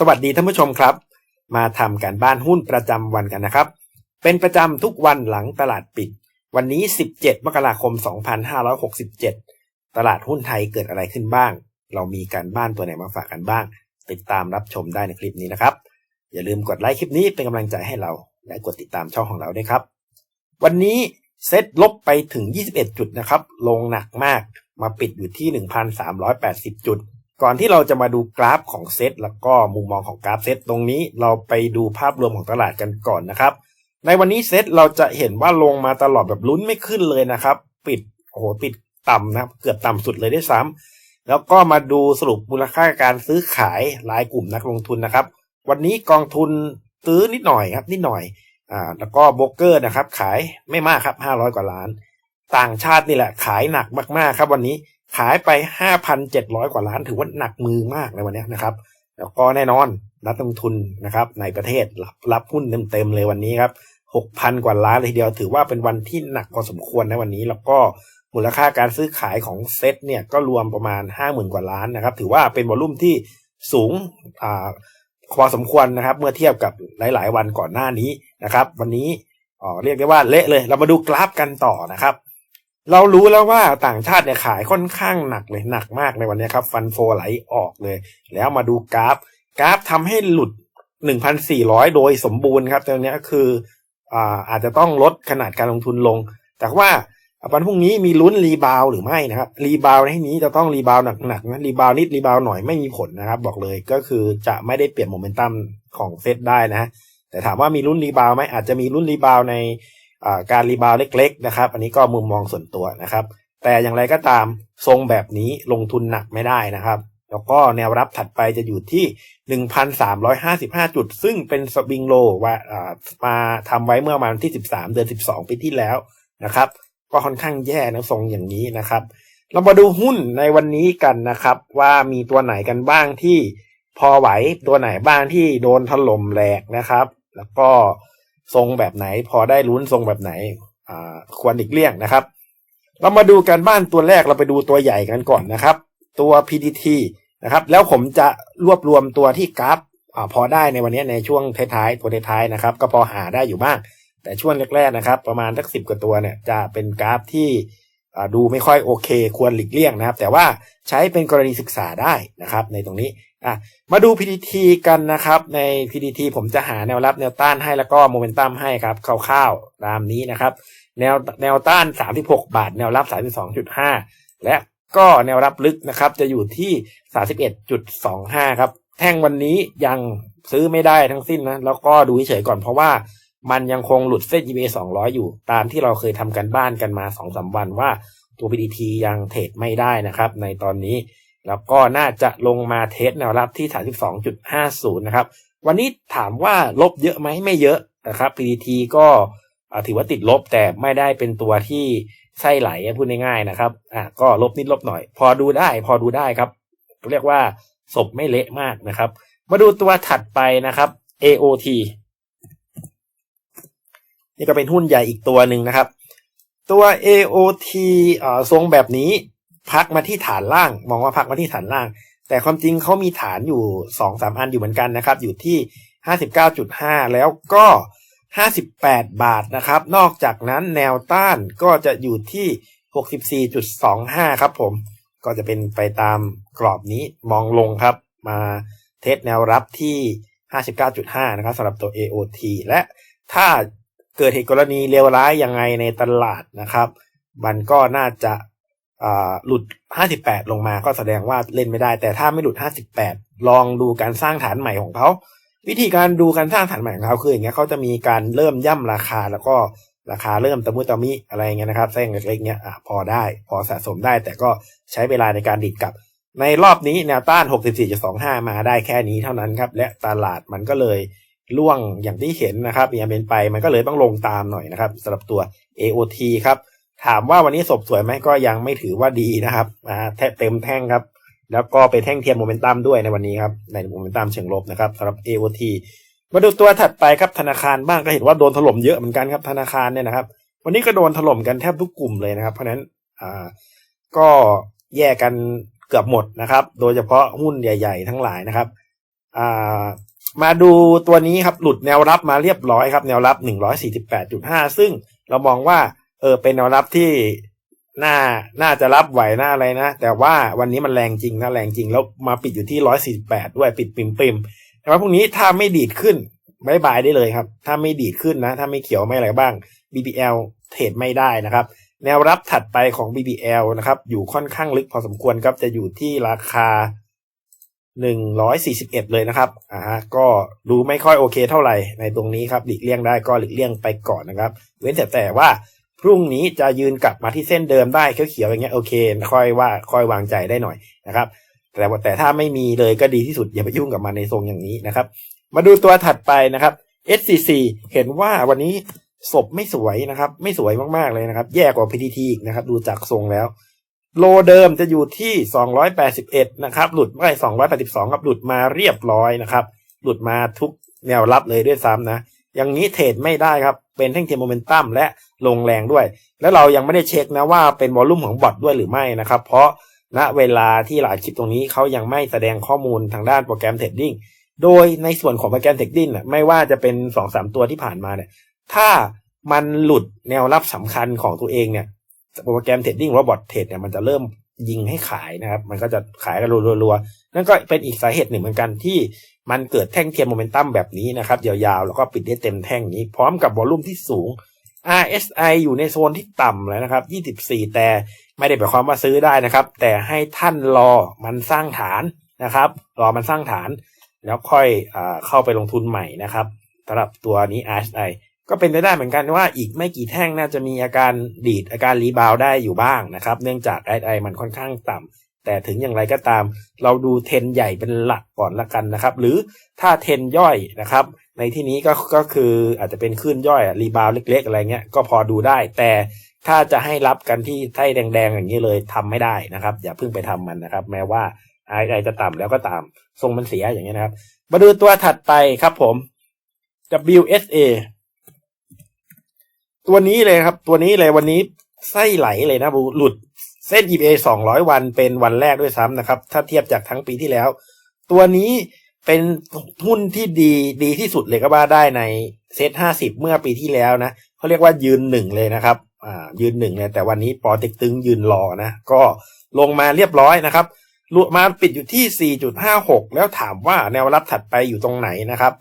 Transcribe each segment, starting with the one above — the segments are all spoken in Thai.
สวัสดีท่านผู้ชมครับ มาทำการบ้านหุ้นประจำวันกันนะครับ เป็นประจำทุกวันหลังตลาดปิด วันนี้ 17 มกราคม 2567 ตลาดหุ้นไทยเกิดอะไรขึ้นบ้าง เรามีการบ้านตัวไหนมาฝากกันบ้าง ติดตามรับชมได้ในคลิปนี้นะครับ อย่าลืมกดไลค์คลิปนี้เป็นกำลังใจให้เราและกดติดตามช่องของเราด้วยครับ วันนี้เซ็ตลบไปถึง 21 จุดนะครับ ลงหนักมากมาปิดอยู่ที่ 1,380 จุด ก่อนที่เราจะมาดูกราฟของเซตแล้วก็มุมมองของกราฟเซตตรงนี้เราไปดูภาพรวมของตลาดกันก่อนนะครับ ในวันนี้เซตเราจะเห็นว่าลงมาตลอดแบบลุ้นไม่ขึ้นเลยนะครับ ปิดโอ้โหปิดต่ำนะครับเกือบต่ำสุดเลยด้วยซ้ำแล้วก็มาดูสรุปมูลค่าการซื้อขายรายกลุ่มนักลงทุนนะครับ วันนี้กองทุนซื้อนิดหน่อยครับนิดหน่อยอ่าแล้วก็โบรกเกอร์นะครับ ขายไม่มากครับห้าร้อยกว่าล้าน ต่างชาตินี่แหละ ขายหนักมากๆ ครับวันนี้ขายไปห้าพันเจ็ดร้อยกว่าล้านถือว่าหนักมือมากในวันนี้นะครับ แล้วก็แน่นอนนักลงทุนนะครับ ในประเทศรับรับหุ้นเต็มๆเลยวันนี้ครับหกพันกว่าล้านเลยทีเดียวถือว่าเป็นวันที่หนักพอสมควรในวันนี้ แล้วก็มูลค่าการซื้อขายของเซ็ตเนี่ยก็รวมประมาณห้าหมื่นกว่าล้านนะครับ ถือว่าเป็นวอลุ่มที่สูงอ่าพอสมควรนะครับ เมื่อเทียบกับหลาย ๆ วันก่อนหน้านี้นะครับ วันนี้อ๋อเรียกได้ว่าเละเลย เรามาดูกราฟกันต่อนะครับ เรารู้แล้วว่าต่างชาติเนี่ยขายค่อนข้างหนักเลยหนักมากในวันนี้ครับ ฟันโฟไหลออกเลย แล้วมาดูกราฟ กราฟทำให้หลุด 1,400 โดยสมบูรณ์ครับตอนนี้คืออาอาจจะต้องลดขนาดการลงทุนลง แต่ว่าวันพรุ่งนี้มีลุ้นรีบาวหรือไม่นะครับรีบาวในที่นี้จะต้องรีบาวหนักๆนะรีบาวนิดรีบาวหน่อยไม่มีผลนะครับ บอกเลยก็คือจะไม่ได้เปลี่ยนโมเมนตัมของเซตได้นะ แต่ถามว่ามีลุ้นรีบาวไหมอาจจะมีลุ้นรีบาวใน การรีบาวเล็ก ๆ นะครับ อันนี้ก็มุมมองส่วนตัวนะครับ แต่อย่างไรก็ตามทรงแบบนี้ลงทุนหนักไม่ได้นะครับ แล้วก็แนวรับถัดไปจะอยู่ที่ 1,355 จุด ซึ่งเป็นสวิงโลว่ามาทำไว้เมื่อวันที่ 13 เดือน 12 ปีที่แล้วนะครับ ก็ค่อนข้างแย่นะทรงอย่างนี้นะครับ เรามาดูหุ้นในวันนี้กันนะครับ ว่ามีตัวไหนกันบ้างที่พอไหวตัวไหนบ้างที่โดนถล่มแหลกนะครับ แล้วก็ ทรงแบบไหน พอได้ลุ้นทรงแบบไหนควรอีกเลี่ยงนะครับ เรามาดูกันบ้านตัวแรกเราไปดูตัวใหญ่กันก่อนนะครับ ตัว PDT นะครับ แล้วผมจะรวบรวมตัวที่กราฟอพอได้ในวันนี้ในช่วงท้ายๆตัวท้ายๆนะครับ ก็พอหาได้อยู่บ้าง แต่ช่วงแรกๆนะครับ ประมาณสักสิบกว่าตัวเนี่ยจะเป็นกราฟที่ดูไม่ค่อยโอเค ควรหลีกเลี่ยงนะครับ แต่ว่าใช้เป็นกรณีศึกษาได้นะครับ ในตรงนี้ อะมาดู PDT กันนะครับ ใน PDT ผมจะหาแนวรับแนวต้านให้แล้วก็โมเมนตัมให้ครับคร่าวๆตามนี้นะครับ แนวแนวต้าน 36 บาท แนวรับ 32.5 และก็แนวรับลึกนะครับ จะอยู่ที่ 31.25 ครับ แท่งวันนี้ยังซื้อไม่ได้ทั้งสิ้นนะ แล้วก็ดูเฉยก่อนเพราะว่ามันยังคงหลุดเส้น EMA 200 อยู่ ตามที่เราเคยทำกันบ้านกันมา 2-3 วันว่าตัว PDT ยังเทรดไม่ได้นะครับ ในตอนนี้ แล้วก็น่าจะลงมาเทสแนวรับที่ 32.50 นะครับ วันนี้ถามว่าลบเยอะไหมไม่เยอะนะครับ PDT ก็ถือว่าติดลบแต่ไม่ได้เป็นตัวที่ไส้ไหลพูดง่ายๆนะครับ อะก็ลบนิดลบหน่อย พอดูได้พอดูได้ครับ เรียกว่าศพไม่เละมากนะครับ มาดูตัวถัดไปนะครับ AOT นี่ก็เป็นหุ้นใหญ่อีกตัวหนึ่งนะครับ ตัว AOT อ่าทรงแบบนี้ พักมาที่ฐานล่าง มองว่าพักมาที่ฐานล่าง แต่ความจริงเขามีฐานอยู่สองสามอันอยู่เหมือนกันนะครับ อยู่ที่ห้าสิบเก้าจุดห้าแล้วก็ห้าสิบแปดบาทนะครับ นอกจากนั้นแนวต้านก็จะอยู่ที่หกสิบสี่จุดสองห้าครับผม ก็จะเป็นไปตามกรอบนี้มองลงครับ มาเทสแนวรับที่ห้าสิบเก้าจุดห้านะครับสำหรับตัว AOT และถ้าเกิดเหตุกรณีเลวร้ายยังไงในตลาดนะครับ มันก็น่าจะ หลุด 58 ลงมาก็แสดงว่าเล่นไม่ได้ แต่ถ้าไม่หลุด 58 ลองดูการสร้างฐานใหม่ของเขา วิธีการดูการสร้างฐานใหม่ของเขาคืออย่างเงี้ยเขาจะมีการเริ่มย่ำราคาแล้วก็ราคาเริ่มตะมุตะมิอะไรเงี้ยนะครับเส้นเล็กๆเงี้ยอะพอได้ พอสะสมได้ แต่ก็ใช้เวลาในการดิดกลับ ในรอบนี้แนวต้าน 64.25 มาได้แค่นี้เท่านั้นครับ และตลาดมันก็เลยล่วงอย่างที่เห็นนะครับมีเป็นไปมันก็เลยต้องลงตามหน่อยนะครับสำหรับตัว AOT ครับ ถามว่าวันนี้ศพสวยไหมก็ยังไม่ถือว่าดีนะครับอ่าเต็มแท่งครับ แล้วก็ไปแท่งเทียนโมเมนตัมด้วยในวันนี้ครับในโมเมนตัมเชิงลบนะครับสำหรับ AOT มาดูตัวถัดไปครับธนาคารบ้างก็เห็นว่าโดนถล่มเยอะเหมือนกันครับธนาคารเนี่ยนะครับ วันนี้ก็โดนถล่มกันแทบทุกกลุ่มเลยนะครับ เพราะฉะนั้นอ่าก็แยกกันเกือบหมดนะครับ โดยเฉพาะหุ้นใหญ่ ๆ ทั้งหลายนะครับอ่ามาดูตัวนี้ครับหลุดแนวรับมาเรียบร้อยครับ แนวรับ 148.5 ซึ่งเรามองว่า เออ เป็นแนวรับที่น่าน่าจะรับไหวน่าอะไรนะ แต่ว่าวันนี้มันแรงจริงนะแรงจริงแล้วมาปิดอยู่ที่148ด้วยปิดปิมปิมๆแต่ว่าพรุ่งนี้ถ้าไม่ดีดขึ้นบายบายได้เลยครับ ถ้าไม่ดีดขึ้นนะ ถ้าไม่เขียวไม่อะไรบ้าง BBL เทรดไม่ได้นะครับ แนวรับถัดไปของ BBL นะครับ อยู่ค่อนข้างลึกพอสมควรครับ จะอยู่ที่ราคา 141 เลยนะครับ อ่าก็ดูไม่ค่อยโอเคเท่าไหร่ในตรงนี้ครับ หลีกเลี่ยงได้ก็หลีกเลี่ยงไปก่อนนะครับ เว้นแต่แต่ว่า พรุ่งนี้จะยืนกลับมาที่เส้นเดิมได้เขียวๆอย่างเงี้ยโอเค ค่อยว่าค่อยวางใจได้หน่อยนะครับ แต่แต่ถ้าไม่มีเลยก็ดีที่สุดอย่าไปยุ่งกับมันในทรงอย่างนี้นะครับ มาดูตัวถัดไปนะครับ SCC เห็นว่าวันนี้ศพไม่สวยนะครับ ไม่สวยมากๆเลยนะครับ แย่กว่า PTT อีกนะครับ ดูจากทรงแล้ว โลเดิมจะอยู่ที่ 281 นะครับ หลุดไม่282ครับหลุดมาเรียบร้อยนะครับ หลุดมาทุกแนวรับเลยด้วยซ้ำนะ อย่างนี้เทรดไม่ได้ครับ เป็นแท่งเทียมโมเมนตัมและลงแรงด้วย แล้วเรายังไม่ได้เช็คนะว่าเป็นวอลลุ่มของบอทด้วยหรือไม่นะครับ เพราะณเวลาที่หลายคลิปตรงนี้เขายังไม่แสดงข้อมูลทางด้านโปรแกรมเทรดดิ้งโดยในส่วนของโปรแกรมเทรดดิ้งน่ะไม่ว่าจะเป็นสองสามตัวที่ผ่านมาเนี่ยถ้ามันหลุดแนวรับสำคัญของตัวเองเนี่ยโปรแกรมเทรดดิ้งหรือบอทเทรดเนี่ยมันจะเริ่ม ยิงให้ขายนะครับ มันก็จะขายกันรัวๆนั่นก็เป็นอีกสาเหตุหนึ่งเหมือนกันที่มันเกิดแท่งเทียมโมเมนตัมแบบนี้นะครับยาวๆ แล้วก็ปิดได้เต็มแท่งนี้ พร้อมกับวอลลุ่มที่สูง RSI อยู่ในโซนที่ต่ำแล้วนะครับ 24 แต่ไม่ได้หมายความว่าซื้อได้นะครับ แต่ให้ท่านรอมันสร้างฐานนะครับ รอมันสร้างฐาน แล้วค่อยอเข้าไปลงทุนใหม่นะครับสำหรับตัวนี้ RSI ก็เป็นไปได้เหมือนกันว่าอีกไม่กี่แท่งน่าจะมีอาการดีดอาการรีบาวได้อยู่บ้างนะครับ เนื่องจาก RSI มันค่อนข้างต่ำแต่ถึงอย่างไรก็ตาม เราดูเทนใหญ่เป็นหลักก่อนละกันนะครับ หรือถ้าเทนย่อยนะครับ ในที่นี้ก็ก็คืออาจจะเป็นขึ้นย่อยรีบาวเล็ก ๆ อะไรเงี้ยก็พอดูได้ แต่ถ้าจะให้รับกันที่ไท่แดงๆอย่างนี้เลยทำไม่ได้นะครับ อย่าเพิ่งไปทำมันนะครับ แม้ว่า RSI จะต่ำแล้วก็ตามทรงมันเสียอย่างนี้ยนะครับ มาดูตัวถัดไปครับผม WSA ตัวนี้เลยครับ ตัวนี้เลยวันนี้ไส้ไหลเลยนะบูหลุดเส้น EBA 200 วันเป็นวันแรกด้วยซ้ำนะครับ ถ้าเทียบจากทั้งปีที่แล้ว ตัวนี้เป็นหุ้นที่ดีดีที่สุดเลยก็ว่าได้ในเซต50เมื่อปีที่แล้วนะเขาเรียกว่ายืนหนึ่งเลยนะครับอ่ายืนหนึ่งเลยแต่วันนี้ปอเต็กตึงยืนรอนะ ก็ลงมาเรียบร้อยนะครับหลุดมาปิดอยู่ที่ 4.56 แล้วถามว่าแนวรับถัดไปอยู่ตรงไหนนะครับ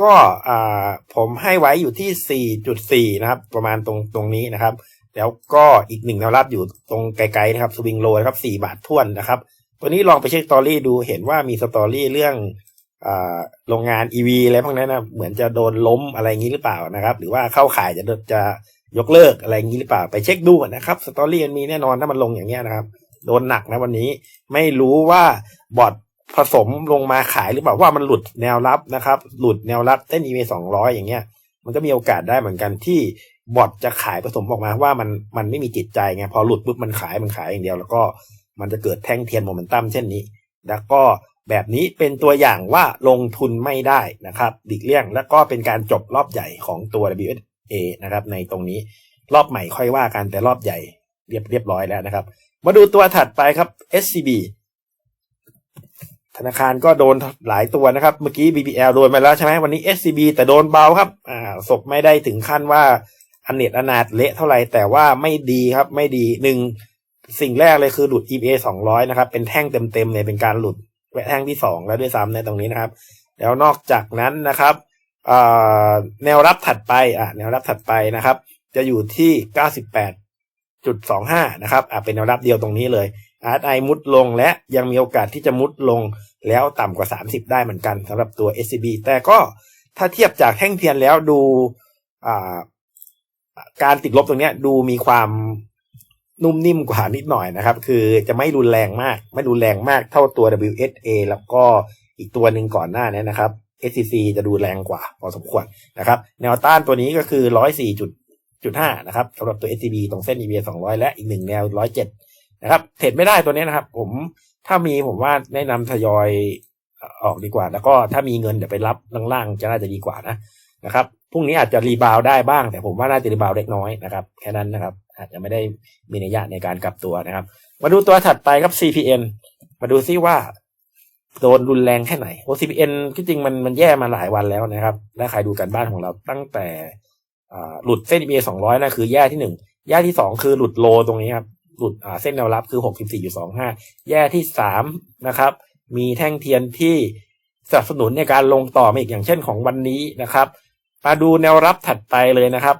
ก็อ่าผมให้ไว้อยู่ที่ 4.4 นะครับ ประมาณตรงตรงนี้นะครับ แล้วก็อีกหนึ่งแนวรับอยู่ตรงไกลๆนะครับสวิงโลนะครับ 4 บาทท่วนนะครับ ตัวนี้ลองไปเช็คสตอรี่ดูเห็นว่ามีสตอรี่เรื่องอ่าโรงงาน EV อะไรพวกนั้นนะเหมือนจะโดนล้มอะไรอย่างนี้หรือเปล่านะครับ หรือว่าเข้าขายจะจะยกเลิกอะไรอย่างนี้หรือเปล่า ไปเช็คดูนะครับสตอรี่มันมีแน่นอนถ้ามันลงอย่างเงี้ยนะครับ โดนหนักนะวันนี้ ไม่รู้ว่าบอท ผสมลงมาขายหรือเปล่าว่ามันหลุดแนวรับนะครับ หลุดแนวรับเส้น EMA สองร้อยอย่างเงี้ย มันก็มีโอกาสได้เหมือนกันที่บอทจะขายผสมออกมาว่ามันมันไม่มีจิตใจไงพอหลุดปุ๊บมันขายมันขายอย่างเดียว แล้วก็มันจะเกิดแท่งเทียนโมเมนตัมเช่นนี้ แล้วก็แบบนี้เป็นตัวอย่างว่าลงทุนไม่ได้นะครับดิกเลี่ยง แล้วก็เป็นการจบรอบใหญ่ของตัว WSA นะครับในตรงนี้รอบใหม่ค่อยว่ากันแต่รอบใหญ่เรียบเรียบร้อยแล้วนะครับ มาดูตัวถัดไปครับ SCB ธนาคารก็โดนหลายตัวนะครับ เมื่อกี้ BBL โดนมาแล้วใช่ไหมวันนี้ SCB แต่โดนเบาครับ อ่าศพไม่ได้ถึงขั้นว่าอันเนตอนาถเละเท่าไหร่แต่ว่าไม่ดีครับ ไม่ดีหนึ่งสิ่งแรกเลยคือหลุด EBA 200 นะครับ เป็นแท่งเต็มๆเลยเป็นการหลุดแท่งที่สองแล้วด้วยซ้ำในตรงนี้นะครับ แล้วนอกจากนั้นนะครับแนวรับถัดไปอะแนวรับถัดไปนะครับ จะอยู่ที่ 98.25 นะครับอะเป็นแนวรับเดียวตรงนี้เลย RSI มุดลงและยังมีโอกาสที่จะมุดลงแล้วต่ำกว่า 30 ได้เหมือนกันสำหรับตัว SCB แต่ก็ถ้าเทียบจากแท่งเทียนแล้วดูการติดลบตรงนี้ดูมีความนุ่มนิ่มกว่านิดหน่อยนะครับ คือจะไม่รุนแรงมาก ไม่รุนแรงมากเท่าตัว WSA แล้วก็อีกตัวหนึ่งก่อนหน้านี้นะครับ SCC จะดูแรงกว่าพอสมควรนะครับ แนวต้านตัวนี้ก็คือ 104.5 นะครับสำหรับตัว SCB ตรงเส้น EBA 200 และอีกหนึ่งแนว 107 นะครับเทรดไม่ได้ตัวนี้นะครับ ผมถ้ามีผมว่าแนะนำทยอยออกดีกว่า แล้วก็ถ้ามีเงินเดี๋ยวไปรับล่างๆจะน่าจะดีกว่านะนะครับพรุ่งนี้อาจจะรีบาวได้บ้าง แต่ผมว่าน่าจะรีบาวเล็กน้อยนะครับแค่นั้นนะครับ อาจจะไม่ได้มีนัยยะในการกลับตัวนะครับ มาดูตัวถัดไปครับ CPN มาดูซิว่าโดนรุนแรงแค่ไหน OCPN ที่จริงมันมันแย่มาหลายวันแล้วนะครับถ้าใครดูกันบ้านของเราตั้งแต่หลุดเส้น EMA 200นะคือแย่ที่หนึ่งแย่ที่สองคือหลุดโลตรงนี้ครับ หลุดเส้นแนวรับคือ 64.25 แย่ที่สามนะครับ มีแท่งเทียนที่สนับสนุนในการลงต่อมาอีกอย่างเช่นของวันนี้นะครับ มาดูแนวรับถัดไปเลยนะครับ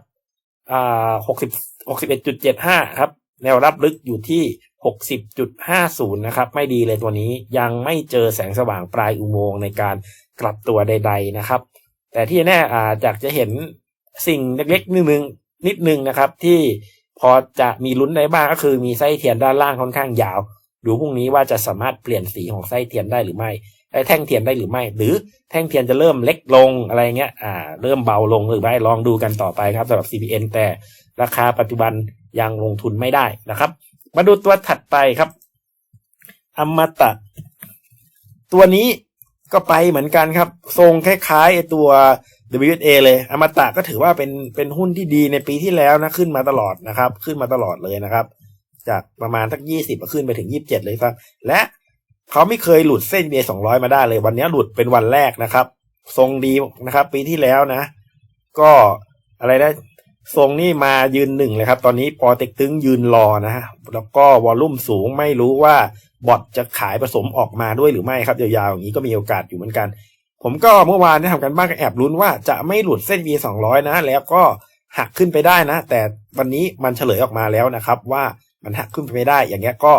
อ่า60 61.75 ครับ แนวรับลึกอยู่ที่ 60.50 นะครับ ไม่ดีเลยตัวนี้ยังไม่เจอแสงสว่างปลายอุโมงค์ในการกลับตัวใด ๆนะครับ แต่ที่แน่อาจจะเห็นสิ่งเล็กๆนิดนึงนิดนึงนะครับที่ พอจะมีลุ้นได้บ้างก็คือมีไส้เทียนด้านล่างค่อนข้างยาว ดูพรุ่งนี้ว่าจะสามารถเปลี่ยนสีของไส้เทียนได้หรือไม่ไอ้แท่งเทียนได้หรือไม่ หรือแท่งเทียนจะเริ่มเล็กลงอะไรเงี้ยอ่าเริ่มเบาลงหรือไม่ลองดูกันต่อไปครับสำหรับ CPN แต่ราคาปัจจุบันยังลงทุนไม่ได้นะครับ มาดูตัวถัดไปครับอมตะ ตัวนี้ก็ไปเหมือนกันครับ ทรงคล้ายๆไอ้ตัว WSA เลยอมตะก็ถือว่าเป็นเป็นหุ้นที่ดีในปีที่แล้วนะขึ้นมาตลอดนะครับ ขึ้นมาตลอดเลยนะครับ จากประมาณทักยี่สิบขึ้นไปถึงยี่บเจ็ดเลยครับ และเขาไม่เคยหลุดเส้นเบสองร้อยมาได้เลย วันนี้หลุดเป็นวันแรกนะครับ ทรงดีนะครับ ปีที่แล้วนะ ก็อะไรนะทรงนี่มายืนหนึ่งเลยครับ ตอนนี้ปอเต็กตึงยืนรอนะฮะแล้วก็วอลลุ่มสูงไม่รู้ว่าบอทจะขายผสมออกมาด้วยหรือไม่ครับยาวๆอย่างนี้ก็มีโอกาสอยู่เหมือนกัน ผมก็เมื่อวานได้ทำกันบ้างก็แอบลุ้นว่าจะไม่หลุดเส้น V สองร้อยนะ แล้วก็หักขึ้นไปได้นะ แต่วันนี้มันเฉลยออกมาแล้วนะครับ ว่ามันหักขึ้นไปไม่ได้ อย่างเงี้ยก็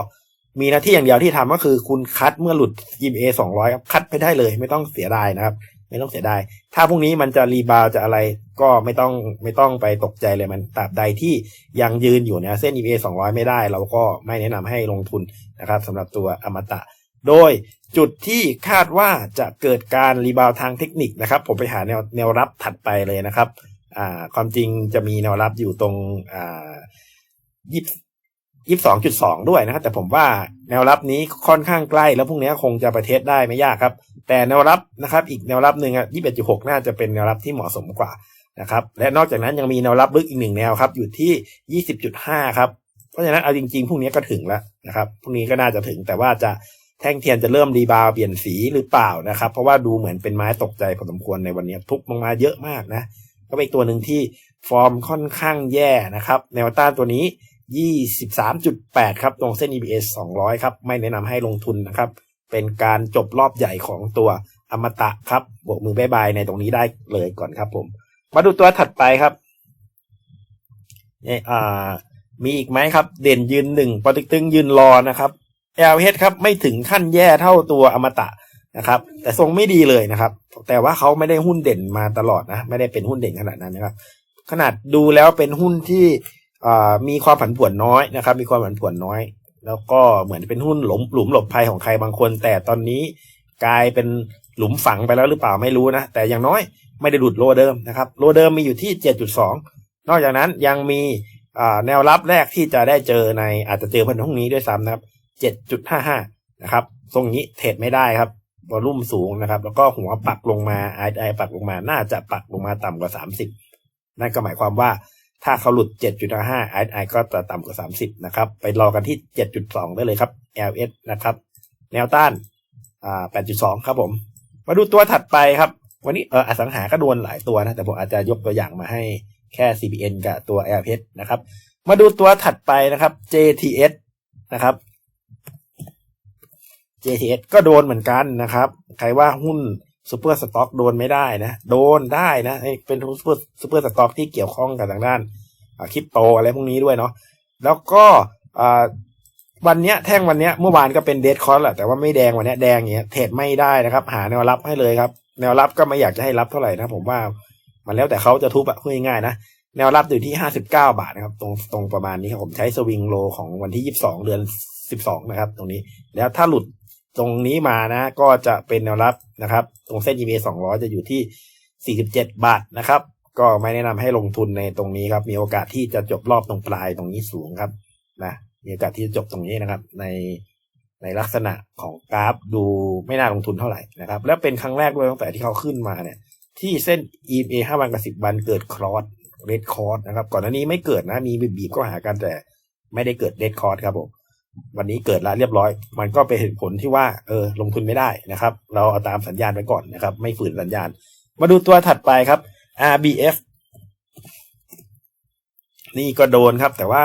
มีหน้าที่อย่างเดียวที่ทำก็คือคุณคัดเมื่อหลุด EMA สองร้อยครับคัดไปได้เลย ไม่ต้องเสียดายนะครับ ไม่ต้องเสียดาย ถ้าพรุ่งนี้มันจะรีบาวจะอะไรก็ไม่ต้องไม่ต้องไปตกใจเลยมันตราบใดที่ยังยืนอยู่เนี่ยเส้น EMA สองร้อยไม่ได้ เราก็ไม่แนะนำให้ลงทุนนะครับสำหรับตัวอมตะ โดย จุดที่คาดว่าจะเกิดการรีบาวทางเทคนิคนะครับ ผมไปหาแนวแนวรับถัดไปเลยนะครับอ่าความจริงจะมีแนวรับอยู่ตรงอ่ายี่ยี่สองจุดสองด้วยนะครับ แต่ผมว่าแนวรับนี้ค่อนข้างใกล้ แล้วพรุ่งนี้คงจะประเทศได้ไม่ยากครับ แต่แนวรับนะครับ อีกแนวรับหนึ่งอะยี่สิบจุดหกน่าจะเป็นแนวรับที่เหมาะสมกว่านะครับ และนอกจากนั้นยังมีแนวรับลึกอีกหนึ่งแนวครับ อยู่ที่ยี่สิบจุดห้าครับ เพราะฉะนั้นเอาจริงๆพรุ่งนี้ก็ถึงแล้วนะครับพรุ่งนี้ก็น่าจะถึงแต่ว่าจะ แท่งเทียนจะเริ่มรีบาวเปลี่ยนสีหรือเปล่านะครับ เพราะว่าดูเหมือนเป็นไม้ตกใจพอสมควรในวันนี้ทุกลงมาเยอะมากนะ ก็เป็นตัวหนึ่งที่ฟอร์มค่อนข้างแย่นะครับ แนวต้านตัวนี้ 23.8 ครับ ตรงเส้น EBS 200 ครับ ไม่แนะนำให้ลงทุนนะครับ เป็นการจบรอบใหญ่ของตัวอมตะครับบวกมือบายบายในตรงนี้ได้เลยก่อนครับผม มาดูตัวถัดไปครับเนี่ยอ่ามีอีกไหมครับ เด่นยืนหนึ่งปติตึงยืนรอนะครับ LH ครับไม่ถึงขั้นแย่เท่าตัวอมตะนะครับ แต่ทรงไม่ดีเลยนะครับ แต่ว่าเขาไม่ได้หุ้นเด่นมาตลอดนะ ไม่ได้เป็นหุ้นเด่นขนาดนั้นนะครับ ขนาดดูแล้วเป็นหุ้นที่มีความผันผวนน้อยนะครับ มีความผันผวนน้อย แล้วก็เหมือนเป็นหุ้นหลุมหลุมหลบภัยของใครบางคน แต่ตอนนี้กลายเป็นหลุมฝังไปแล้วหรือเปล่าไม่รู้นะ แต่อย่างน้อยไม่ได้หลุดโลเดิมนะครับ โลเดิมมีอยู่ที่ 7.2 นอกจากนั้นยังมีแนวรับแรกที่จะได้เจอในอาจจะเจอพันทุ่งนี้ด้วยซ้ำนะครับ 7.55 นะครับทรงนี้เทรดไม่ได้ครับวอลุ่มสูงนะครับ แล้วก็หัวปักลงมาไอไอปักลงมาน่าจะปักลงมาต่ำกว่า 30 นั่นก็หมายความว่าถ้าเขาหลุด 7.5ไอไอก็จะต่ำกว่า 30 นะครับ ไปรอกันที่ 7.2 ได้เลยครับ LS นะครับ แนวต้านอ่า8.2 ครับผม มาดูตัวถัดไปครับ วันนี้เอออสังหาก็โดนหลายตัวนะ แต่ผมอาจจะยกตัวอย่างมาให้แค่ CPN กับตัว LS นะครับ มาดูตัวถัดไปนะครับ JTS นะครับ JTS ก็โดนเหมือนกันนะครับ ใครว่าหุ้นซูเปอร์สต็อกโดนไม่ได้นะ โดนได้นะเป็นซูเปอร์ซูเปอร์สต็อกที่เกี่ยวข้องกับทางด้านคริปโตอะไรพวกนี้ด้วยเนาะแล้วก็วันเนี้ยแท่งวันเนี้ยเมื่อวานก็เป็นเดดคอร์สแหละแต่ว่าไม่แดงวันเนี้ยแดงอย่างเงี้ยเทรดไม่ได้นะครับ หาแนวรับให้เลยครับ แนวรับก็ไม่อยากจะให้รับเท่าไหร่นะผมว่ามันแล้วแต่เขาจะทุบอะพูดง่ายๆนะแนวรับอยู่ที่ห้าสิบเก้าบาทนะครับ ตรงตรงประมาณนี้ครับผมใช้สวิงโลของวันที่ยี่สิบสองเดือนสิบสองนะครับ ตรงนี้แล้วถ้าหลุด ตรงนี้มานะ ก็จะเป็นแนวรับนะครับ ตรงเส้น EMA 200 จะอยู่ที่ 47 บาทนะครับ ก็ไม่แนะนำให้ลงทุนในตรงนี้ครับ มีโอกาสที่จะจบรอบตรงปลายตรงนี้สูงครับนะมีโอกาสที่จะจบตรงนี้นะครับ ในในลักษณะของกราฟดูไม่น่าลงทุนเท่าไหร่นะครับ แล้วเป็นครั้งแรกด้วยตั้งแต่ที่เขาขึ้นมาเนี่ย ที่เส้น EMA 5วันกับ 10 วันเกิดครอสเรดคอร์สนะครับ ก่อนหน้านี้ไม่เกิดนะ มีบีบก็หากันแต่ไม่ได้เกิดเรดคอร์สครับผม วันนี้เกิดแล้วเรียบร้อย มันก็เป็นเหตุผลที่ว่าเออลงทุนไม่ได้นะครับ เราเอาตามสัญญาณไปก่อนนะครับ ไม่ฝืนสัญญาณ มาดูตัวถัดไปครับ RBF นี่ก็โดนครับ แต่ว่า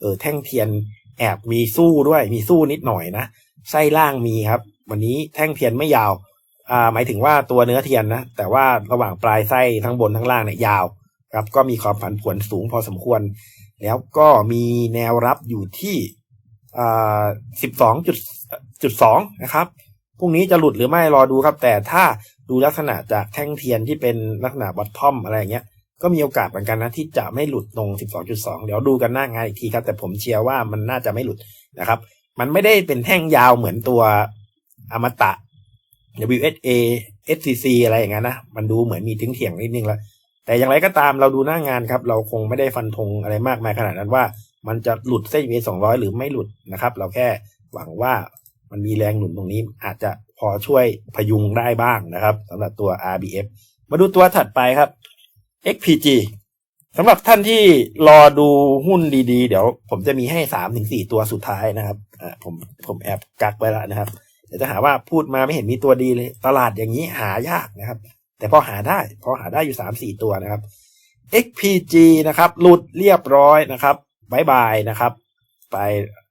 เออแท่งเทียนแอบมีสู้ด้วยมีสู้นิดหน่อยนะไส้ล่างมีครับ วันนี้แท่งเทียนไม่ยาว อ่า หมายถึงว่าตัวเนื้อเทียนนะแต่ว่าระหว่างปลายไส้ทั้งบนทั้งล่างเนี่ยยาว ครับ ก็มีความผันผวนสูงพอสมควร แล้วก็มีแนวรับอยู่ที่ สิบสองจุดจุดสองนะครับพรุ่งนี้จะหลุดหรือไม่รอดูครับ แต่ถ้าดูลักษณะจากแท่งเทียนที่เป็นลักษณะบอททอมอะไรเงี้ยก็มีโอกาสเหมือนกันนะที่จะไม่หลุดตรง 12.2 เดี๋ยวดูกันหน้างานอีกทีครับ แต่ผมเชียร์ว่ามันน่าจะไม่หลุดนะครับ มันไม่ได้เป็นแท่งยาวเหมือนตัวอมตะ WSA SCC อะไรอย่างนั้นนะ มันดูเหมือนมีทิ้งเถียงนิดนึงแล้วแต่อย่างไรก็ตามเราดูหน้างานครับ เราคงไม่ได้ฟันธงอะไรมากมายขนาดนั้นว่า มันจะหลุดเส้น EMA 200 หรือไม่หลุดนะครับ เราแค่หวังว่ามันมีแรงหนุนตรงนี้อาจจะพอช่วยพยุงได้บ้างนะครับสำหรับตัว RBF มาดูตัวถัดไปครับ XPG สำหรับท่านที่รอดูหุ้นดีๆ เดี๋ยวผมจะมีให้สามถึงสี่ตัวสุดท้ายนะครับอ่าผมผมแอบกักไว้แล้วนะครับ เดี๋ยวจะหาว่าพูดมาไม่เห็นมีตัวดีเลย ตลาดอย่างนี้หายากนะครับ แต่พอหาได้พอหาได้อยู่สามสี่ตัวนะครับ XPG นะครับ หลุดเรียบร้อยนะครับ บายบายนะครับ ไป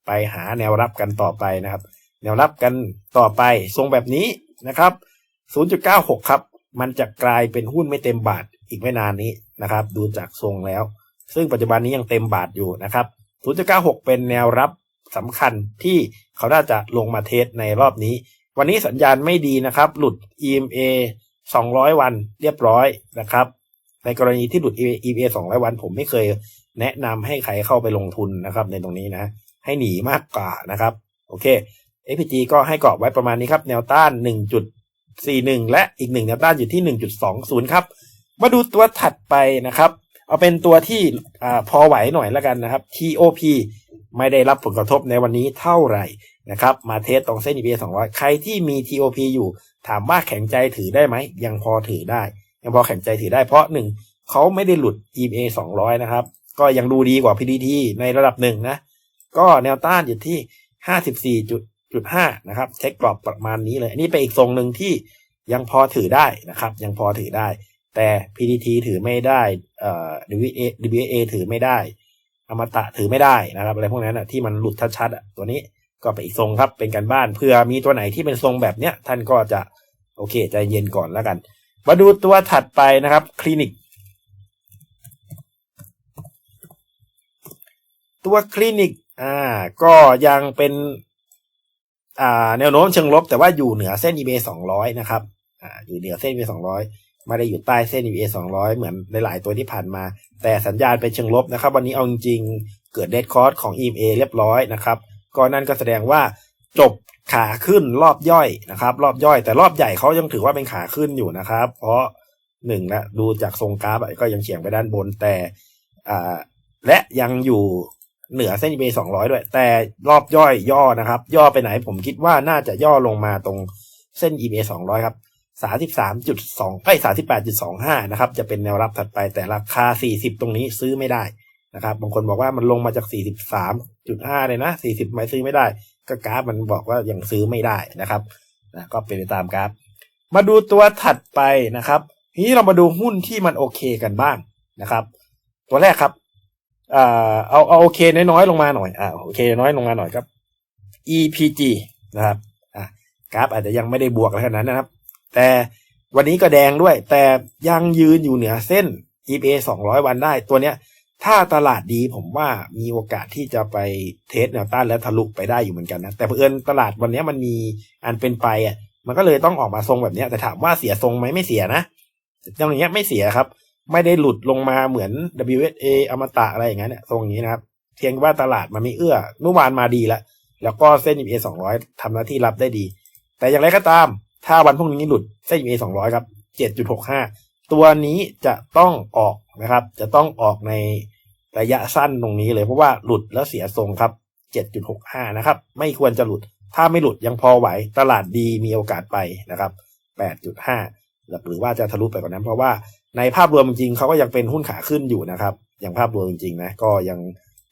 ไปหาแนวรับกันต่อไปนะครับ แนวรับกันต่อไปทรงแบบนี้นะครับ 0.96 ครับ มันจะกลายเป็นหุ้นไม่เต็มบาทอีกไม่นานนี้นะครับ ดูจากทรงแล้ว ซึ่งปัจจุบันนี้ยังเต็มบาทอยู่นะครับ 0.96 เป็นแนวรับสำคัญที่เขาน่าจะลงมาเทสในรอบนี้ วันนี้สัญญาณไม่ดีนะครับ หลุด EMA 200 วันเรียบร้อยนะครับ ในกรณีที่หลุด EMA 200 วัน ผมไม่เคย แนะนำให้ใครเข้าไปลงทุนนะครับ ในตรงนี้นะ ให้หนีมากกว่านะครับ โอเค FPG ก็ให้กรอบไว้ประมาณนี้ครับ แนวต้าน 1.41 และอีกหนึ่งแนวต้านอยู่ที่ 1.20 ครับ มาดูตัวถัดไปนะครับ เอาเป็นตัวที่อพอไหวหน่อยแล้วกันนะครับ TOP ไม่ได้รับผลกระทบในวันนี้เท่าไหร่นะครับ มาเทสตรงเส้น EMA 200 ใครที่มี TOP อยู่ ถามว่าแข็งใจถือได้ไหม ยังพอถือได้ ยังพอแข็งใจถือได้เพราะหนึ่งเขาไม่ได้หลุด EMA 200 นะครับ ก็ยังดูดีกว่า PDT ในระดับหนึ่งนะ ก็แนวต้านอยู่ที่54.5นะครับ เช็คกรอบประมาณนี้เลย อันนี้เป็นอีกทรงหนึ่งที่ยังพอถือได้นะครับ ยังพอถือได้ แต่ PDT ถือไม่ได้เอ่อ WA WA ถือไม่ได้ อมตะถือไม่ได้นะครับ อะไรพวกนั้นอะที่มันหลุดชัดๆอะตัวนี้ก็เป็นอีกทรงครับเป็นการบ้านเพื่อมีตัวไหนที่เป็นทรงแบบเนี้ยท่านก็จะโอเคใจเย็นก่อนแล้วกัน มาดูตัวถัดไปนะครับ คลินิก ตัวคลินิกอ่าก็ยังเป็นอ่าแนวโน้มเชิงลบ แต่ว่าอยู่เหนือเส้น EMA 200 นะครับอ่าอยู่เหนือเส้น EMA 200 ไม่ได้อยู่ใต้เส้น EMA 200 เหมือนหลาย ๆ ตัวที่ผ่านมา แต่สัญญาณเป็นเชิงลบนะครับ วันนี้เอาจริงๆเกิดเดดคอร์สของ EMA เรียบร้อยนะครับก็นั่นก็แสดงว่าจบขาขึ้นรอบย่อยนะครับ รอบย่อย แต่รอบใหญ่เขายังถือว่าเป็นขาขึ้นอยู่นะครับ เพราะหนึ่งนะดูจากทรงกราฟก็ยังเฉียงไปด้านบนแต่อ่าและยังอยู่ เหนือเส้น EMA 200 ด้วย แต่รอบย่อยย่อนะครับ ย่อไปไหนผมคิดว่าน่าจะย่อลงมาตรงเส้น EMA 200 ครับ 33.2ไป38.25 นะครับ จะเป็นแนวรับถัดไปแต่ราคา 40 ตรงนี้ซื้อไม่ได้นะครับ บางคนบอกว่ามันลงมาจาก 43.5 เลยนะ 40 ไม่ซื้อไม่ได้ ก็กราฟมันบอกว่ายังซื้อไม่ได้นะครับนะก็เป็นไปตามกราฟ มาดูตัวถัดไปนะครับ ทีนี้เรามาดูหุ้นที่มันโอเคกันบ้างนะครับ ตัวแรกครับ อ่าเอาเอาโอเคน้อยๆลงมาหน่อยอ่าโอเคน้อยลงมาหน่อยครับ EPG นะครับอ่ากราฟอาจจะยังไม่ได้บวกอะไรขนาดนั้นนะครับ แต่วันนี้ก็แดงด้วย แต่ยังยืนอยู่เหนือเส้น EPA 200 วันได้ตัวเนี้ย ถ้าตลาดดีผมว่ามีโอกาสที่จะไปเทสแนวต้านและทะลุไปได้อยู่เหมือนกันนะ แต่เผอิญตลาดวันนี้มันมีอันเป็นไปอะมันก็เลยต้องออกมาทรงแบบเนี้ยแต่ถามว่าเสียทรงไหมไม่เสียนะอย่างเงี้ยไม่เสียครับ ไม่ได้หลุดลงมาเหมือน WSA อมตะอะไรอย่างเงี้ยเนี่ยทรงนี้นะครับเพียงว่าตลาดมันไม่เอื้อเมื่อวานมาดีแล้วแล้วก็เส้น EMA 200ทำหน้าที่รับได้ดี แต่อย่างไรก็ตาม ถ้าวันพรุ่งนี้หลุดเส้น EMA 200ครับ7.65 ตัวนี้จะต้องออกนะครับ จะต้องออกในระยะสั้นตรงนี้เลยเพราะว่าหลุดแล้วเสียทรงครับ 7.65 นะครับ ไม่ควรจะหลุด ถ้าไม่หลุดยังพอไหว ตลาดดีมีโอกาสไปนะครับ 8.5 หรือว่าจะทะลุไปกว่านั้น เพราะว่าในภาพรวมจริงเขาก็ยังเป็นหุ้นขาขึ้นอยู่นะครับอย่างภาพรวมจริงๆนะก็ยัง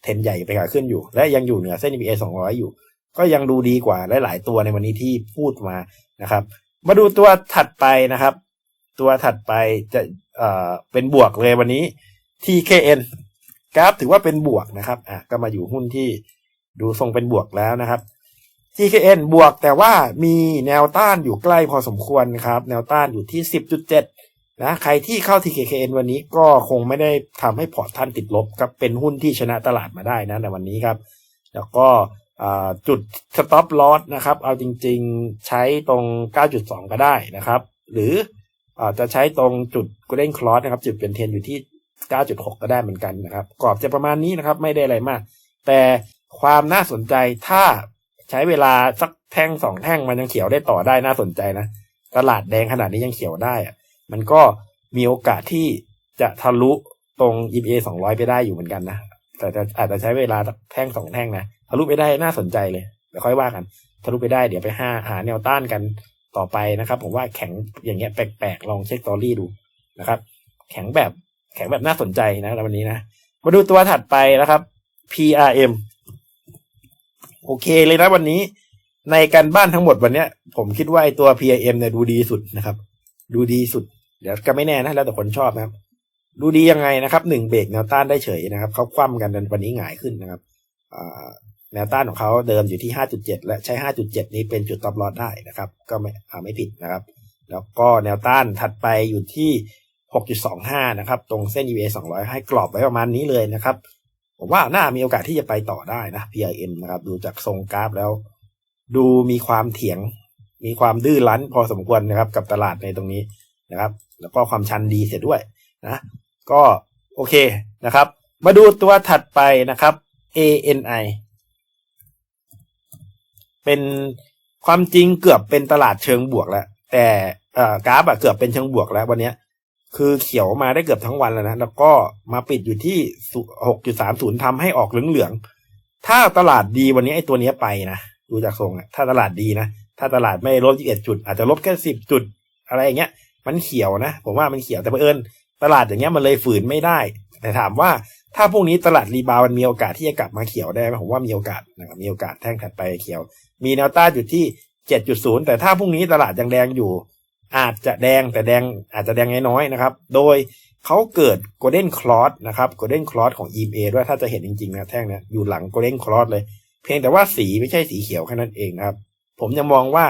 เทนใหญ่ไปขาขึ้นอยู่ และยังอยู่เหนือเส้น EMA 200 อยู่ ก็ยังดูดีกว่าหลาย ๆ ตัวในวันนี้ที่พูดมานะครับ มาดูตัวถัดไปนะครับ ตัวถัดไปจะเอ่อเป็นบวกเลยวันนี้ TKN กราฟถือว่าเป็นบวกนะครับอะก็มาอยู่หุ้นที่ดูทรงเป็นบวกแล้วนะครับ TKN บวกแต่ว่ามีแนวต้านอยู่ใกล้พอสมควรครับ แนวต้านอยู่ที่ 10.7 นะ ใครที่เข้า TKN วันนี้ก็คงไม่ได้ทำให้พอร์ตท่านติดลบครับเป็นหุ้นที่ชนะตลาดมาได้นะในวันนี้ครับ แล้วก็จุด stop loss นะครับ เอาจริงๆใช้ตรง 9.2 ก็ได้นะครับ หรืออจะใช้ตรงจุด golden cross นะครับ จุดเปลี่ยนเทนอยู่ที่ 9.6 ก็ได้เหมือนกันนะครับ กรอบจะประมาณนี้นะครับ ไม่ได้อะไรมาก แต่ความน่าสนใจถ้า ใช้เวลาสักแท่งสองแท่งมันยังเขียวได้ต่อได้น่าสนใจนะตลาดแดงขนาดนี้ยังเขียวได้อะมันก็มีโอกาสที่จะทะลุตรง EMA 200 ไปได้อยู่เหมือนกันนะแต่จะอาจจะใช้เวลาแท่งสองแท่งนะทะลุไปได้น่าสนใจเลยเดี๋ยวค่อยว่ากัน ทะลุไปได้เดี๋ยวไปห้าหาแนวต้านกันต่อไปนะครับ ผมว่าแข็งอย่างเงี้ยแปลกๆลองเช็คตอรี่ดูนะครับ แข็งแบบแข็งแบบน่าสนใจนะวันนี้นะมาดูตัวถัดไปนะครับ PRM โอเคเลยนะวันนี้ ในการบ้านทั้งหมดวันเนี้ย ผมคิดว่าไอตัว PRM เนี่ยดูดีสุดนะครับ ดูดีสุด เดี๋ยวก็ไม่แน่นะแล้วแต่คนชอบนะครับ ดูดียังไงนะครับหนึ่งเบรกแนวต้านได้เฉยนะครับเขาคว่ำกันวันนี้หงายขึ้นนะครับแนวต้านของเขาเดิมอยู่ที่ 5.7 และใช้ 5.7 นี้เป็นจุดตอบลอดได้นะครับ ก็ไม่ไม่ผิดนะครับ แล้วก็แนวต้านถัดไปอยู่ที่ 6.25 นะครับ ตรงเส้น EVA 200 ให้กรอบไว้ประมาณนี้เลยนะครับ ผมว่าน่ามีโอกาสที่จะไปต่อได้นะ PRM นะครับ ดูจากทรงกราฟแล้ว ดูมีความเถียง มีความดื้อรั้นพอสมควรนะครับ กับตลาดในตรงนี้นะครับ แล้วก็ความชันดีเสียด้วยนะ ก็โอเคนะครับ มาดูตัวถัดไปนะครับ ANI เป็นความจริงเกือบเป็นตลาดเชิงบวกแล้ว แต่กราฟอะเกือบเป็นเชิงบวกแล้ววันนี้ คือเขียวมาได้เกือบทั้งวันแล้วนะ แล้วก็มาปิดอยู่ที่6.30ทำให้ออกเหลืองๆ ถ้าตลาดดีวันนี้ไอ้ตัวนี้ไปนะ ดูจากทรงอะถ้าตลาดดีนะ ถ้าตลาดไม่ลบ21จุด อาจจะลบแค่10จุด อะไรอย่างเงี้ย มันเขียวนะ ผมว่ามันเขียวแต่เผอิญตลาดอย่างเงี้ยมันเลยฝืนไม่ได้ แต่ถามว่าถ้าพวกนี้ตลาดรีบาวมันมีโอกาสที่จะกลับมาเขียวได้ไหมผมว่ามีโอกาสนะครับมีโอกาสแท่งถัดไปเขียว มีแนวต้านอยู่ที่7.0แต่ถ้าพรุ่งนี้ตลาดยังแดงอยู่ อาจจะแดงแต่แดงอาจจะแดงน้อยๆนะครับ โดยเขาเกิด golden cross นะครับ golden cross ของ EMA ด้วยถ้าจะเห็นจริงๆนะแท่งเนี้ยอยู่หลัง golden cross เลย เพียงแต่ว่าสีไม่ใช่สีเขียวแค่นั้นเองนะครับ ผมยังมองว่า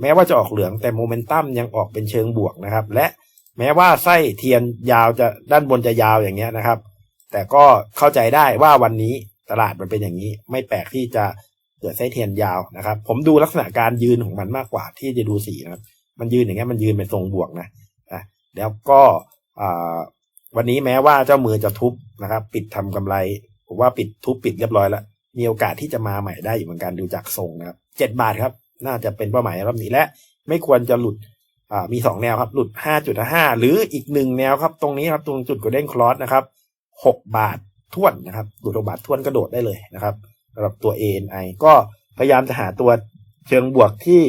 แม้ว่าจะออกเหลืองแต่โมเมนตัมยังออกเป็นเชิงบวกนะครับ และแม้ว่าไส้เทียนยาวจะด้านบนจะยาวอย่างเงี้ยนะครับ แต่ก็เข้าใจได้ว่าวันนี้ตลาดมันเป็นอย่างนี้ ไม่แปลกที่จะเกิดไส้เทียนยาวนะครับ ผมดูลักษณะการยืนของมันมากกว่าที่จะดูสีนะครับ มันยืนอย่างเงี้ยมันยืนเป็นทรงบวกนะอะแล้วก็อ่าวันนี้แม้ว่าเจ้ามือจะทุบนะครับ ปิดทำกำไรผมว่าปิดทุบปิดเรียบร้อยแล้วมีโอกาสที่จะมาใหม่ได้อยู่เหมือนกันดูจากทรงนะครับเจ็ดบาทครับ น่าจะเป็นเป้าหมายรอบนี้และ ไม่ควรจะหลุดอ่ามีสองแนวครับ หลุดห้าจุดห้าหรืออีกหนึ่งแนวครับ ตรงนี้ครับตรงจุดกดเด้งคลอสนะครับหกบาทท่วนนะครับหลุดหกบาทท่วนกระโดดได้เลยนะครับสำหรับตัว ANI ก็พยายามจะหาตัวเชิงบวกที่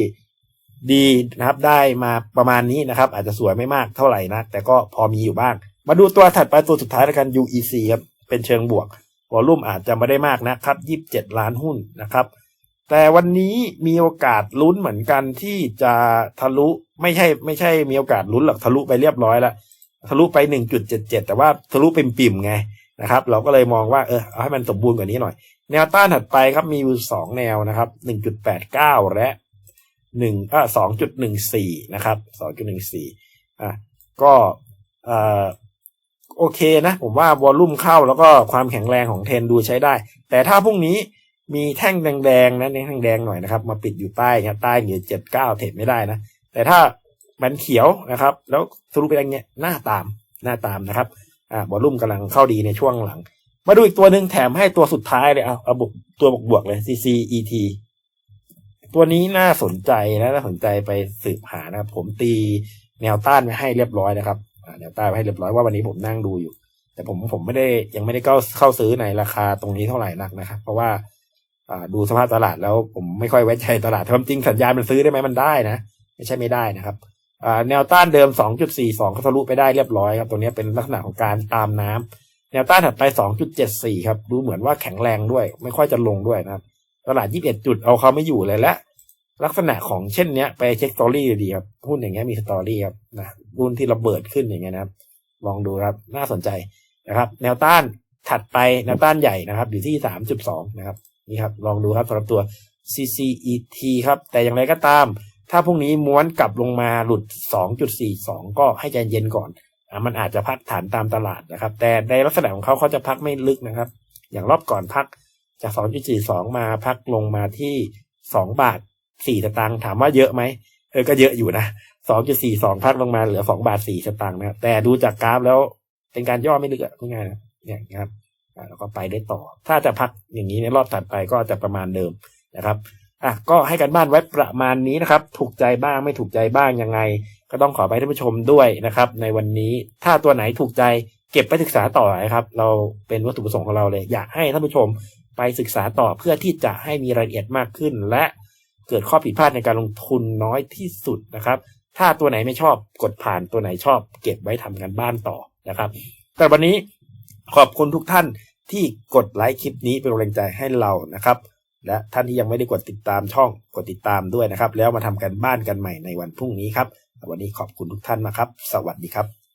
ดีนะครับได้มาประมาณนี้นะครับ อาจจะสวยไม่มากเท่าไหร่นะแต่ก็พอมีอยู่บ้าง มาดูตัวถัดไปตัวสุดท้ายแล้วกัน UEC ครับเป็นเชิงบวกวอลุ่มอาจจะไม่ได้มากนะครับยี่สิบเจ็ดล้านหุ้นนะครับ แต่วันนี้มีโอกาสลุ้นเหมือนกันที่จะทะลุไม่ใช่ไม่ใช่มีโอกาสลุ้นหรอกทะลุไปเรียบร้อยแล้วทะลุไปหนึ่งจุดเจ็ดเจ็ดแต่ว่าทะลุเป็นปิ่มไงนะครับ เราก็เลยมองว่าเออเอาให้มันสมบูรณ์กว่านี้หน่อย แนวต้านถัดไปครับมีอยู่สองแนวนะครับหนึ่งจุดแปดเก้าและ หนึ่งอ่าสองจุดหนึ่งสี่นะครับสองจุดหนึ่งสี่อะก็เอ่อโอเคนะ ผมว่าวอลลุ่มเข้าแล้วก็ความแข็งแรงของเทนดูใช้ได้ แต่ถ้าพรุ่งนี้มีแท่งแดงๆนะนี่แท่งแดงหน่อยนะครับ มาปิดอยู่ใต้ครับใต้เหนือเจ็ดเก้าเทรดไม่ได้นะ แต่ถ้ามันเขียวนะครับ แล้วสรุปเป็นอย่างเงี้ยหน้าตามหน้าตามนะครับอ่าวอลลุ่มกำลังเข้าดีในช่วงหลัง มาดูอีกตัวหนึ่งแถมให้ตัวสุดท้ายเลยเอาเอาบวกตัวบวกบวกๆเลย CCET ตัวนี้น่าสนใจนะน่าสนใจไปสืบหานะครับ ผมตีแนวต้านไว้ให้เรียบร้อยนะครับแนวต้านไว้ให้เรียบร้อยว่าวันนี้ผมนั่งดูอยู่ แต่ผมผมไม่ได้ยังไม่ได้เข้าเข้าซื้อในราคาตรงนี้เท่าไหร่นักนะครับ เพราะว่าดูสภาพตลาดแล้วผมไม่ค่อยไว้ใจตลาดความจริงสัญญาณมันซื้อได้ไหมมันได้นะไม่ใช่ไม่ได้นะครับแนวต้านเดิม 2.42เขาทะลุไปได้เรียบร้อยครับตรงนี้เป็นลักษณะของการตามน้แนวต้านถัดไป 2.74 ครับ ดูเหมือนว่าแข็งแรงด้วย ไม่ค่อยจะลงด้วยนะครับ ตลาด21จุดเอาเขาไม่อยู่เลยและลักษณะของเช่นเนี้ย ไปเช็คสตอรี่ดีครับหุ้นอย่างเงี้ยมีสตอรี่ครับนะหุ้นที่ระเบิดขึ้นอย่างเงี้ยนะครับ ลองดูครับน่าสนใจนะครับ แนวต้านถัดไปแนวต้านใหญ่นะครับ อยู่ที่3.2นะครับนี่ครับ ลองดูครับสำหรับตัว CCET ครับ แต่อย่างไรก็ตาม ถ้าพรุ่งนี้ม้วนกลับลงมาหลุด 2.42 ก็ให้ใจเย็นก่อนอะมันอาจจะพักฐานตามตลาดนะครับ แต่ในลักษณะของเขาเขาจะพักไม่ลึกนะครับ อย่างรอบก่อนพัก จาก 2.42 มาพักลงมาที่ 2 บาท 4 สตางค์ถามว่าเยอะไหมเออก็เยอะอยู่นะ 2.42 พักลงมาเหลือ 2 บาท 4 สตางค์นะ แต่ดูจากกราฟแล้วเป็นการย่อไม่ลึกอะง่ายๆนะเนี่ยนะครับแล้วก็ไปได้ต่อ ถ้าจะพักอย่างนี้ในรอบถัดไปก็จะประมาณเดิมนะครับอะก็ให้กันบ้านไว้ประมาณนี้นะครับ ถูกใจบ้างไม่ถูกใจบ้างยังไง ก็ต้องขอไปท่านผู้ชมด้วยนะครับ ในวันนี้ถ้าตัวไหนถูกใจเก็บไปศึกษาต่อนะครับ เราเป็นวัตถุประสงค์ของเราเลย อยากให้ท่านผู้ชม ไปศึกษาต่อเพื่อที่จะให้มีรายละเอียดมากขึ้น และเกิดข้อผิดพลาดในการลงทุนน้อยที่สุดนะครับ ถ้าตัวไหนไม่ชอบกดผ่านตัวไหนชอบ เก็บไว้ทำกันบ้านต่อนะครับ แต่วันนี้ขอบคุณทุกท่านที่กดไลค์คลิปนี้เป็นกำลังใจให้เรานะครับ และท่านที่ยังไม่ได้กดติดตามช่องกดติดตามด้วยนะครับ แล้วมาทำกันบ้านกันใหม่ในวันพรุ่งนี้ครับ วันนี้ขอบคุณทุกท่านนะครับ สวัสดีครับ